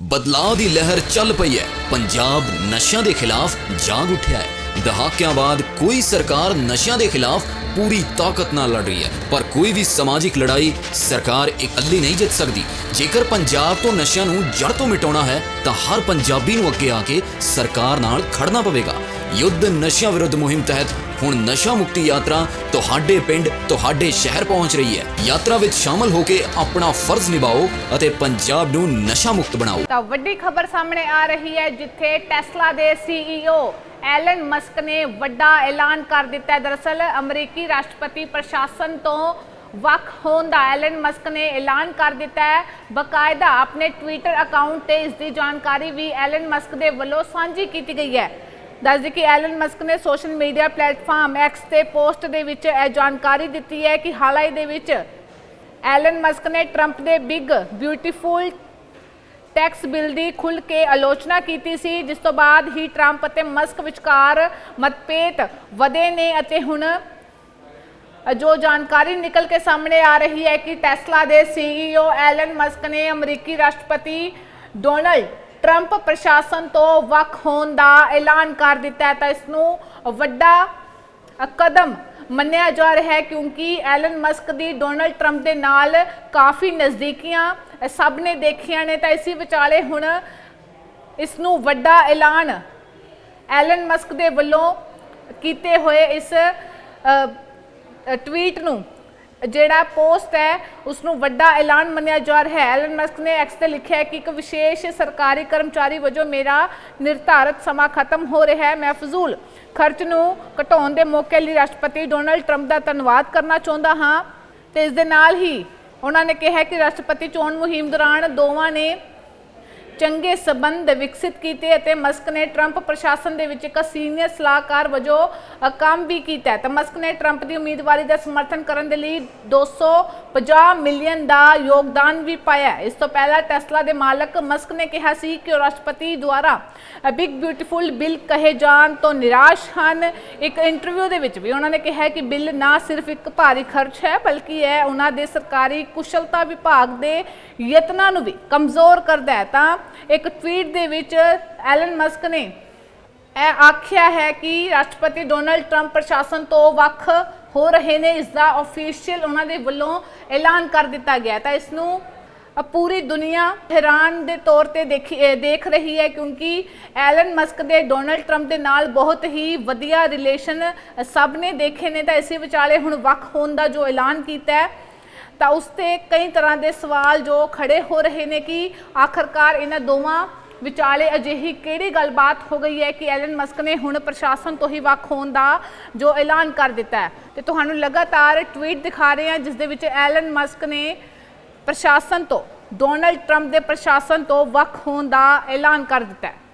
ਬਦਲਾਅ ਦੀ ਲਹਿਰ ਚੱਲ ਪਈ ਹੈ। ਪੰਜਾਬ ਨਸ਼ਿਆਂ ਦੇ ਖਿਲਾਫ ਜਾਗ ਉੱਠਿਆ ਹੈ। ਦਹਾਕਿਆਂ ਬਾਅਦ ਕੋਈ ਸਰਕਾਰ ਨਸ਼ਿਆਂ ਦੇ ਖਿਲਾਫ ਪੂਰੀ ਤਾਕਤ ਨਾਲ ਲੜ ਰਹੀ ਹੈ। ਪਰ ਕੋਈ ਵੀ ਸਮਾਜਿਕ ਲੜਾਈ ਸਰਕਾਰ ਇਕੱਲੀ ਨਹੀਂ ਜਿੱਤ ਸਕਦੀ। ਜੇਕਰ ਪੰਜਾਬ ਤੋਂ ਨਸ਼ਿਆਂ ਨੂੰ ਜੜ ਤੋਂ ਮਿਟਾਉਣਾ ਹੈ, ਤਾਂ ਹਰ ਪੰਜਾਬੀ ਨੂੰ ਅੱਗੇ ਆ ਕੇ ਸਰਕਾਰ ਨਾਲ ਖੜਨਾ ਪਵੇਗਾ। ਯੁੱਧ ਨਸ਼ਿਆਂ ਵਿਰੁੱਧ ਮੁਹਿੰਮ ਤਹਿਤ ਹੁਣ ਨਸ਼ਾ ਮੁਕਤੀ ਯਾਤਰਾ ਤੁਹਾਡੇ ਪਿੰਡ, ਤੁਹਾਡੇ ਸ਼ਹਿਰ ਪਹੁੰਚ ਰਹੀ ਹੈ। ਯਾਤਰਾ ਵਿੱਚ ਸ਼ਾਮਲ ਹੋ ਕੇ ਆਪਣਾ ਫਰਜ਼ ਨਿਭਾਓ ਅਤੇ ਪੰਜਾਬ ਨੂੰ ਨਸ਼ਾ ਮੁਕਤ ਬਣਾਓ। ਤਾਂ ਵੱਡੀ ਖਬਰ ਸਾਹਮਣੇ ਆ ਰਹੀ ਹੈ, ਜਿੱਥੇ ਟੈਸਲਾ ਦੇ ਸੀਈਓ ਐਲਨ ਮਸਕ ਨੇ ਵੱਡਾ ਐਲਾਨ ਕਰ ਦਿੱਤਾ ਹੈ। ਦਰਅਸਲ ਅਮਰੀਕੀ ਰਾਸ਼ਟਰਪਤੀ ਪ੍ਰਸ਼ਾਸਨ ਤੋਂ ਵੱਖ ਹੋਣ ਦਾ ਐਲਨ ਮਸਕ ਨੇ ਐਲਾਨ ਕਰ ਦਿੱਤਾ ਹੈ। ਬਕਾਇਦਾ ਆਪਣੇ ਟਵਿੱਟਰ ਅਕਾਊਂਟ ਤੇ ਇਸ ਦੀ ਜਾਣਕਾਰੀ ਵੀ ਐਲਨ ਮਸਕ ਦੇ ਵੱਲੋਂ ਸਾਂਝੀ ਕੀਤੀ ਗਈ ਹੈ। ਦੱਸਦੇ ਕਿ ਐਲਨ ਮਸਕ ਨੇ ਸੋਸ਼ਲ ਮੀਡੀਆ ਪਲੇਟਫਾਰਮ ਐਕਸ ਤੇ ਪੋਸਟ ਦੇ ਵਿੱਚ ਇਹ ਜਾਣਕਾਰੀ ਦਿੱਤੀ ਹੈ ਕਿ ਹਾਲ ਹੀ ਦੇ ਵਿੱਚ ਐਲਨ ਮਸਕ ਨੇ ਟਰੰਪ ਦੇ ਬਿਗ, ਬਿਊਟੀਫੁਲ ਟੈਕਸ ਬਿੱਲ ਦੀ ਖੁੱਲ੍ਹ ਕੇ ਆਲੋਚਨਾ ਕੀਤੀ ਸੀ, ਜਿਸ ਤੋਂ ਬਾਅਦ ਹੀ ਟਰੰਪ ਅਤੇ ਮਸਕ ਵਿਚਕਾਰ ਮਤਭੇਦ ਵਧੇ ਨੇ ਅਤੇ ਹੁਣ ਜੋ ਜਾਣਕਾਰੀ ਨਿਕਲ ਕੇ ਸਾਹਮਣੇ ਆ ਰਹੀ ਹੈ ਕਿ ਟੈਸਲਾ ਦੇ ਸੀਈਓ ਐਲਨ ਮਸਕ ਨੇ ਅਮਰੀਕੀ ਰਾਸ਼ਟਰਪਤੀ ਡੋਨਲਡ ਟਰੰਪ ਪ੍ਰਸ਼ਾਸਨ ਤੋਂ ਵੱਖ ਹੋਣ ਦਾ ਐਲਾਨ ਕਰ ਦਿੱਤਾ ਹੈ ਤਾਂ ਇਸ ਨੂੰ ਵੱਡਾ ਕਦਮ ਮੰਨਿਆ ਜਾ ਰਿਹਾ ਹੈ ਕਿਉਂਕਿ ਐਲਨ ਮਸਕ ਦੀ ਡੋਨਲਡ ਟਰੰਪ ਦੇ ਨਾਲ ਕਾਫੀ ਨਜ਼ਦੀਕੀਆਂ ਸਭ ਨੇ ਦੇਖੀਆਂ ਨੇ ਤਾਂ ਇਸੇ ਵਿਚਾਲੇ ਹੁਣ ਇਸ ਨੂੰ ਵੱਡਾ ਐਲਾਨ ਐਲਨ ਮਸਕ ਦੇ ਵੱਲੋਂ ਕੀਤੇ ਹੋਏ ਇਸ ਟਵੀਟ ਨੂੰ ਜਿਹੜਾ ਪੋਸਟ ਹੈ ਉਸ ਨੂੰ ਵੱਡਾ ਐਲਾਨ ਮੰਨਿਆ ਜਾ ਰਿਹਾ ਹੈ। ਐਲਨ ਮਸਕ ਨੇ ਐਕਸ ਤੇ ਲਿਖਿਆ ਹੈ ਕਿ ਇੱਕ ਵਿਸ਼ੇਸ਼ ਸਰਕਾਰੀ ਕਰਮਚਾਰੀ ਵਜੋਂ ਮੇਰਾ ਨਿਰਧਾਰਤ ਸਮਾਂ ਖਤਮ ਹੋ ਰਿਹਾ ਹੈ। ਮੈਂ ਫਜ਼ੂਲ ਖਰਚ ਨੂੰ ਘਟਾਉਣ ਦੇ ਮੌਕੇ ਲਈ ਰਾਸ਼ਟਰਪਤੀ ਡੋਨਲਡ ਟਰੰਪ ਦਾ ਧੰਨਵਾਦ ਕਰਨਾ ਚਾਹੁੰਦਾ ਹਾਂ। ਤੇ ਇਸ ਦੇ ਨਾਲ ਹੀ ਉਹਨਾਂ ਨੇ ਕਿਹਾ ਕਿ ਰਾਸ਼ਟਰਪਤੀ ਚੋਣ ਮੁਹਿੰਮ ਦੌਰਾਨ ਦੋਵਾਂ ਨੇ ਚੰਗੇ ਸਬੰਧ ਵਿਕਸਿਤ ਕੀਤੇ ਅਤੇ ਮਸਕ ਨੇ ਟਰੰਪ ਪ੍ਰਸ਼ਾਸਨ ਦੇ ਵਿੱਚ ਇੱਕ ਸੀਨੀਅਰ ਸਲਾਹਕਾਰ ਵਜੋਂ ਕੰਮ ਵੀ ਕੀਤਾ ਤਾਂ ਮਸਕ ਨੇ ਟਰੰਪ ਦੀ ਉਮੀਦਵਾਰੀ ਦਾ ਸਮਰਥਨ ਕਰਨ ਦੇ ਲਈ 250 ਮਿਲੀਅਨ ਦਾ ਯੋਗਦਾਨ ਵੀ ਪਾਇਆ ਇਸ ਤੋਂ ਪਹਿਲਾਂ ਟੈਸਲਾ ਦੇ ਮਾਲਕ ਮਸਕ ਨੇ ਕਿਹਾ ਸੀ ਕਿ ਉਹ ਰਾਸ਼ਟਰਪਤੀ ਦੁਆਰਾ ਬਿਗ ਬਿਊਟੀਫੁਲ ਬਿੱਲ ਕਹੇ ਜਾਣ ਤੋਂ ਨਿਰਾਸ਼ ਹਨ। ਇੱਕ ਇੰਟਰਵਿਊ ਦੇ ਵਿੱਚ ਵੀ ਉਹਨਾਂ ਨੇ ਕਿਹਾ ਕਿ ਬਿੱਲ ਨਾ ਸਿਰਫ ਇੱਕ ਭਾਰੀ ਖਰਚ ਹੈ, ਬਲਕਿ ਇਹ ਉਹਨਾਂ ਦੇ ਸਰਕਾਰੀ ਕੁਸ਼ਲਤਾ ਵਿਭਾਗ ਦੇ ਯਤਨਾਂ ਨੂੰ ਵੀ ਕਮਜ਼ੋਰ ਕਰਦਾ ਹੈ। ਤਾਂ ਇੱਕ ਟਵੀਟ ਦੇ ਵਿੱਚ ਐਲਨ ਮਸਕ ਨੇ ਇਹ ਆਖਿਆ ਹੈ ਕਿ ਰਾਸ਼ਟਰਪਤੀ ਡੋਨਲਡ ਟਰੰਪ ਪ੍ਰਸ਼ਾਸਨ ਤੋਂ ਵੱਖ ਹੋ ਰਹੇ ਨੇ, ਇਸ ਦਾ ਅਫੀਸ਼ੀਅਲ ਉਹਨਾਂ ਦੇ ਵੱਲੋਂ ਐਲਾਨ ਕਰ ਦਿੱਤਾ ਗਿਆ ਤਾਂ ਇਸ ਨੂੰ ਪੂਰੀ ਦੁਨੀਆ ਹੈਰਾਨ ਦੇ ਤੌਰ ਤੇ ਦੇਖੀ ਦੇਖ ਰਹੀ ਹੈ ਕਿਉਂਕਿ ਐਲਨ ਮਸਕ ਦੇ ਡੋਨਲਡ ਟਰੰਪ ਦੇ ਨਾਲ ਬਹੁਤ ਹੀ ਵਧੀਆ ਰਿਲੇਸ਼ਨ ਸਭ ਨੇ ਦੇਖੇ ਨੇ। ਤਾਂ ਇਸੇ ਵਿਚਾਲੇ ਹੁਣ ਵੱਖ ਹੋਣ ਦਾ ਜੋ ਐਲਾਨ ਕੀਤਾ ਹੈ ਤਾਂ ਉਸ ਤੇ ਕਈ ਤਰ੍ਹਾਂ ਦੇ ਸਵਾਲ ਜੋ ਖੜੇ ਹੋ ਰਹੇ ਨੇ ਕਿ ਆਖਰਕਾਰ ਇਹਨਾਂ ਦੋਵਾਂ ਵਿਚਾਲੇ ਅਜਿਹੀ ਕਿਹੜੀ ਗੱਲਬਾਤ ਹੋ ਗਈ ਹੈ ਕਿ ਐਲਨ ਮਸਕ ਨੇ ਹੁਣ ਪ੍ਰਸ਼ਾਸਨ ਤੋਂ ਹੀ ਵੱਖ ਹੋਣ ਦਾ ਜੋ ਐਲਾਨ ਕਰ ਦਿੱਤਾ ਹੈ। ਤੇ ਤੁਹਾਨੂੰ ਲਗਾਤਾਰ ਟਵੀਟ ਦਿਖਾ ਰਹੇ ਹਾਂ, ਜਿਸ ਦੇ ਵਿੱਚ ਐਲਨ ਮਸਕ ਨੇ ਪ੍ਰਸ਼ਾਸਨ ਤੋਂ, ਡੋਨਲਡ ਟਰੰਪ ਦੇ ਪ੍ਰਸ਼ਾਸਨ ਤੋਂ ਵੱਖ ਹੋਣ ਦਾ ਐਲਾਨ ਕਰ ਦਿੱਤਾ ਹੈ।